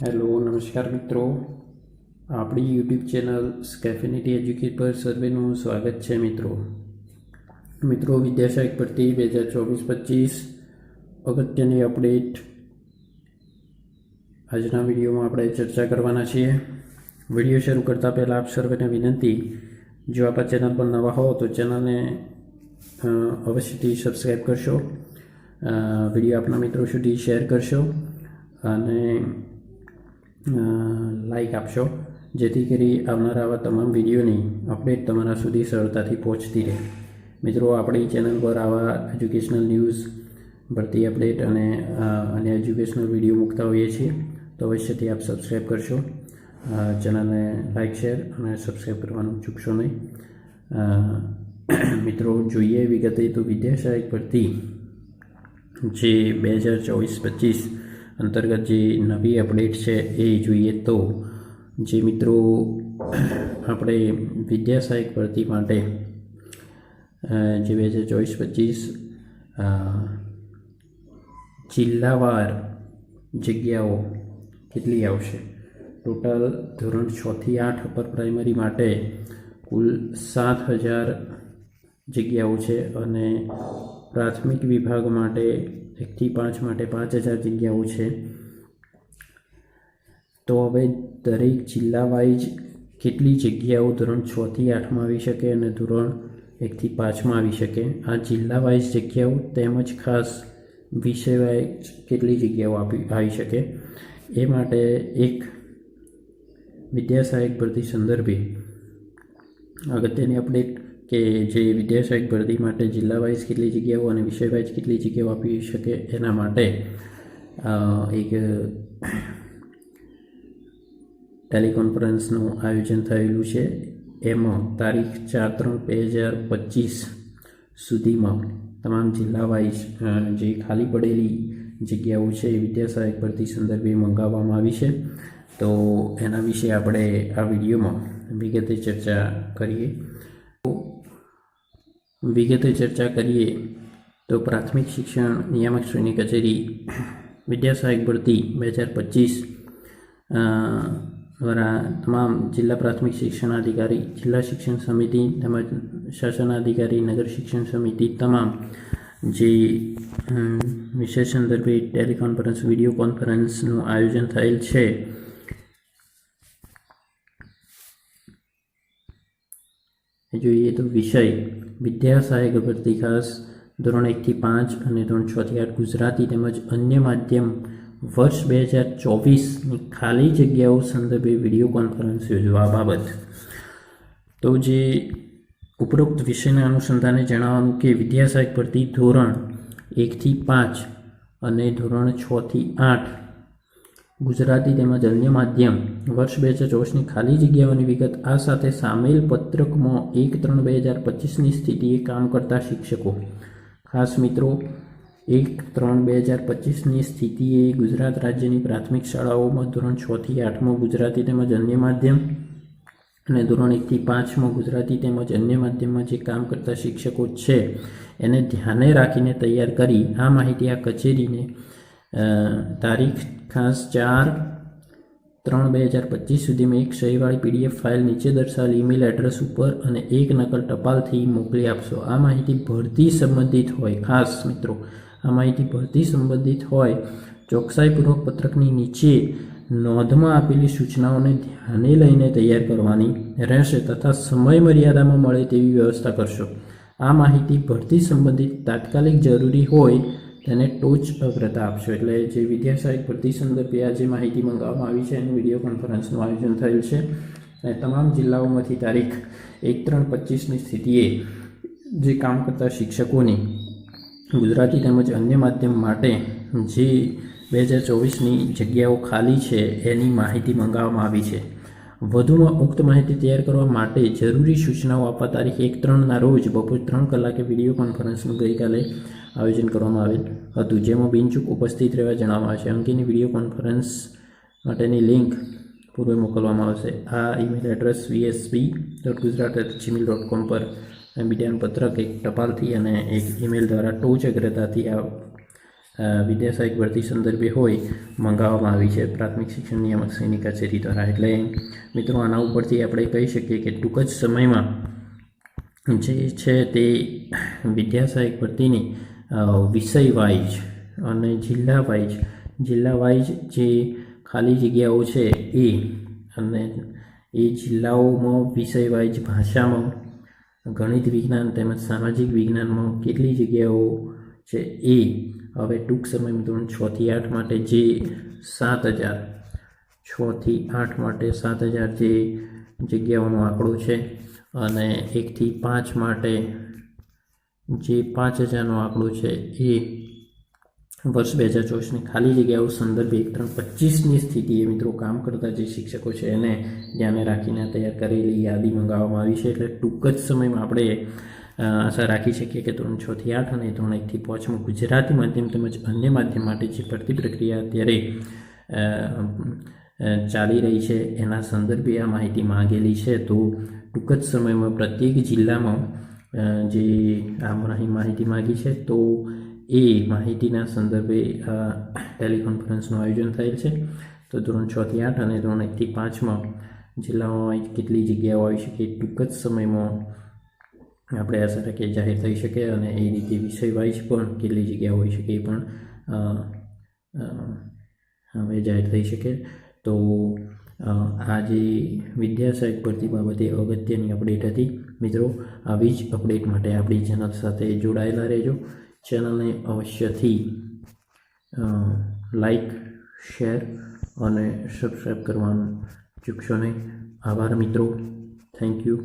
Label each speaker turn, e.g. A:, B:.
A: Hello, નમસ્કાર મિત્રો. આપણી યુટ્યુબ ચેનલ સ્કેફિનિટી પર સર્વેનું સ્વાગત છે મિત્રો. મિત્રો વિદ્યાશાખ ભરતી બે હજાર ચોવીસ પચીસ અગત્યની અપડેટ. આજના વિડીયોમાં આપણે ચર્ચા કરવાના છીએ. વીડિયો શરૂ કરતાં પહેલાં આપ સર્વેને વિનંતી, જો આપ ચેનલ પર નવા હો તો ચેનલને અવશ્યથી સબસ્ક્રાઈબ કરશો. વીડિયો આપના મિત્રો સુધી શેર કરશો. અને લાઈક આપશો. જેથી કરી આવનારા આવા તમામ વિડીયોની અપડેટ તમારા સુધી સરળતાથી પહોંચતી રહે. મિત્રો, આપણી ચેનલ પર આવા એજ્યુકેશનલ ન્યૂઝ ભરતી અપડેટ અને અન્ય એજ્યુકેશનલ વીડિયો મૂકતા હોઈએ છીએ, તો અવશ્યથી આપ સબસ્ક્રાઈબ કરશો. ચેનલને લાઈક શેર અને સબસ્ક્રાઈબ કરવાનું ચૂકશો નહીં. મિત્રો, જોઈએ વિગતે તો વિદ્યાસહાયક ભરતી જે બે હજાર ચોવીસ પચીસ અંતર્ગત જે નવી અપડેટ છે એ જોઈએ તો જે મિત્રો આપણે વિદ્યાસહાયક ભરતી માટે જે બે હજાર ચોવીસ પચીસ જિલ્લાવાર જગ્યાઓ કેટલી આવશે? ટોટલ ધોરણ છથી આઠ અપર પ્રાઇમરી માટે કુલ સાત હજાર જગ્યાઓ છે અને પ્રાથમિક વિભાગ માટે એકથી પાંચ માટે પાંચ હજાર જગ્યાઓ છે. તો હવે દરેક જિલ્લા વાઇઝ કેટલી જગ્યાઓ ધોરણ છથી આઠમાં આવી શકે અને ધોરણ એકથી પાંચમાં આવી શકે? આ જિલ્લા વાઇઝ જગ્યાઓ તેમજ ખાસ વિષય વાઇઝ કેટલી જગ્યાઓ આપી, આવી શકે? એ માટે એક વિદ્યાસહાયક ભરતી સંદર્ભે અગત્યની અપડેટ કે જે વિદ્યાશાહિક ભરતી માટે જિલ્લા વાઇઝ કેટલી જગ્યાઓ અને વિષય વાઇઝ કેટલી જગ્યાઓ આપી શકે એના માટે એક ટેલિકોન્ફરન્સનું આયોજન થયેલું છે. એમાં તારીખ ચાર ત્રણ બે હજાર પચીસ સુધીમાં તમામ જિલ્લા વાઇઝ જે ખાલી પડેલી જગ્યાઓ છે એ વિદ્યાસહાયક ભરતી સંદર્ભે મંગાવવામાં આવી છે. તો એના વિશે આપણે આ વિડીયોમાં વિગતે ચર્ચા કરીએ. વિગતે ચર્ચા કરીએ તો પ્રાથમિક શિક્ષણ નિયામક શ્રેણી કચેરી વિદ્યાસહાયક ભરતી બે હજાર પચીસ દ્વારા તમામ જિલ્લા પ્રાથમિક શિક્ષણાધિકારી, જિલ્લા શિક્ષણ સમિતિ તેમજ શાસનાધિકારી, નગર શિક્ષણ સમિતિ તમામ જે વિશેષ સંદર્ભે ટેલિકોન્ફરન્સ વીડિયો કોન્ફરન્સનું આયોજન થયેલ છે. જોઈએ તો વિષય વિદ્યા સહાયક ખાસ ધોરણ એકથી પાંચ અને ધોરણ છથી આઠ ગુજરાતી તેમજ અન્ય માધ્યમ વર્ષ બે હજાર ચોવીસની ખાલી જગ્યાઓ સંદર્ભે વીડિયો કોન્ફરન્સ યોજવા બાબત. તો જે ઉપરોક્ત વિષયના અનુસંધાને જણાવવાનું કે વિદ્યા સહાયક ભરતી ધોરણ એકથી પાંચ અને ધોરણ છથી આઠ ગુજરાતી તેમજ અન્ય માધ્યમ વર્ષ બે હજાર ચોવીસની ખાલી જગ્યાઓની વિગત આ સાથે સામેલ પત્રકમાં એક ત્રણ બે હજાર પચીસની સ્થિતિએ કામ કરતા શિક્ષકો. ખાસ મિત્રો, એક ત્રણ બે હજાર પચીસની સ્થિતિએ ગુજરાત રાજ્યની પ્રાથમિક શાળાઓમાં ધોરણ છથી આઠમાં ગુજરાતી તેમજ અન્ય માધ્યમ અને ધોરણ એકથી પાંચમાં ગુજરાતી તેમજ અન્ય માધ્યમમાં જે કામ કરતા શિક્ષકો છે, એને ધ્યાને રાખીને તૈયાર કરી આ માહિતી આ કચેરીને તારીખ ખાસ ચાર ત્રણ બે હજાર પચીસ સુધીમાં એક સહીવાળી પીડીએફ ફાઇલ નીચે દર્શાવેલ ઈમેલ એડ્રેસ ઉપર અને એક નકલ ટપાલથી મોકલી આપશો. આ માહિતી ભરતી સંબંધિત હોય. ખાસ મિત્રો, આ માહિતી ભરતી સંબંધિત હોય. ચોકસાઈપૂર્વક પત્રકની નીચે નોંધમાં આપેલી સૂચનાઓને ધ્યાને લઈને તૈયાર કરવાની રહેશે તથા સમય મર્યાદામાં મળે તેવી વ્યવસ્થા કરશો. આ માહિતી ભરતી સંબંધિત તાત્કાલિક જરૂરી હોય તેને ટોચ અગ્રતા આપશો. એટલે જે વિદ્યાસહાયક ભરતી સંદર્ભે આ જે માહિતી મંગાવવામાં આવી છે, એનું વીડિયો કોન્ફરન્સનું આયોજન થયેલ છે. અને તમામ જિલ્લાઓમાંથી તારીખ એક ત્રણ પચીસની સ્થિતિએ જે કામ કરતા શિક્ષકોની ગુજરાતી તેમજ અન્ય માધ્યમ માટે જે બે હજાર ચોવીસની જગ્યાઓ ખાલી છે, એની માહિતી મંગાવવામાં આવી છે. વધુમાં ઉક્ત માહિતી તૈયાર કરવા માટે જરૂરી સૂચનાઓ આપવા તારીખ એક ત્રણના રોજ બપોર ત્રણ કલાકે વીડિયો કોન્ફરન્સનું ગઈકાલે આયોજન કરવામાં આવેલ હતું. જેમાં બિનચૂક ઉપસ્થિત રહેવા જણાવવામાં આવશે અંગેની વીડિયો કોન્ફરન્સ માટેની લિંક પૂર્વે મોકલવામાં આવશે. આ email address VSB dot Gujarat at Gmail dot com પર મીડિયાનું પત્રક એક ટપાલથી અને એક ઈમેલ દ્વારા ટોચ અગ્રતાથી આ વિદ્યાસાયિક ભરતી સંદર્ભે હોય મંગાવવામાં આવી છે. પ્રાથમિક શિક્ષણ નિયામક શ્રેણી કચેરી દ્વારા. એટલે મિત્રો, આના ઉપરથી આપણે કહી શકીએ કે ટૂંક જ સમયમાં જે છે તે વિદ્યાસાયિક ભરતીની વિષય વાઇઝ અને જિલ્લા વાઇઝ જિલ્લા વાઇઝ જે ખાલી જગ્યાઓ છે એ અને એ જિલ્લાઓમાં વિષય વાઇઝ ભાષામાં ગણિત વિજ્ઞાન તેમજ સામાજિક વિજ્ઞાનમાં કેટલી જગ્યાઓ છે એ હવે ટૂંક સમયમાં ધોરણ છથી આઠ માટે જે સાત હજાર છથી આઠ માટે સાત હજાર જે જગ્યાઓનો આંકડો છે અને એકથી પાંચ માટે જે પાંચ હજારનો આંકડો છે એ વર્ષ બે હજાર ચોવીસની ખાલી જગ્યાઓ સંદર્ભે એક ત્રણ પચીસની સ્થિતિએ મિત્રો કામ કરતા જે શિક્ષકો છે એને ધ્યાને રાખીને તૈયાર કરેલી યાદી મંગાવવામાં આવી છે. એટલે ટૂંક જ સમયમાં આપણે આશા રાખી શકીએ કે ધોરણ છથી આઠ અને ધોરણ એકથી પાંચમાં ગુજરાતી માધ્યમ તેમજ અન્ય માધ્યમ માટે જે ભરતી પ્રક્રિયા અત્યારે ચાલી રહી છે એના સંદર્ભે આ માહિતી માંગેલી છે. તો ટૂંક જ સમયમાં પ્રત્યેક જિલ્લામાં જે આ માહી- માહિતી માંગી છે, તો એ માહિતીના સંદર્ભે આ ટેલિકોન્ફરન્સનું આયોજન થયેલ છે. તો ધોરણ છથી આઠ અને ધોરણ એકથી પાંચમાં જિલ્લામાં કેટલી જગ્યાઓ આવી શકે, ટૂંક જ સમયમાં આપણે આશા રાખીએ જાહેર થઈ શકે અને એ રીતે વિષય વાઇઝ પણ કેટલી જગ્યા હોઈ શકે એ પણ હવે જાહેર થઈ શકે. તો આ જે વિદ્યા સહાયક ભરતી બાબતે અગત્યની અપડેટ હતી મિત્રો, આવી જ અપડેટ માટે આપણી ચેનલ સાથે જોડાયેલા રહેજો. ચેનલને અવશ્યથી લાઈક શેર અને સબસ્ક્રાઈબ કરવાનું ચૂકશો નહીં. આભાર મિત્રો. Thank you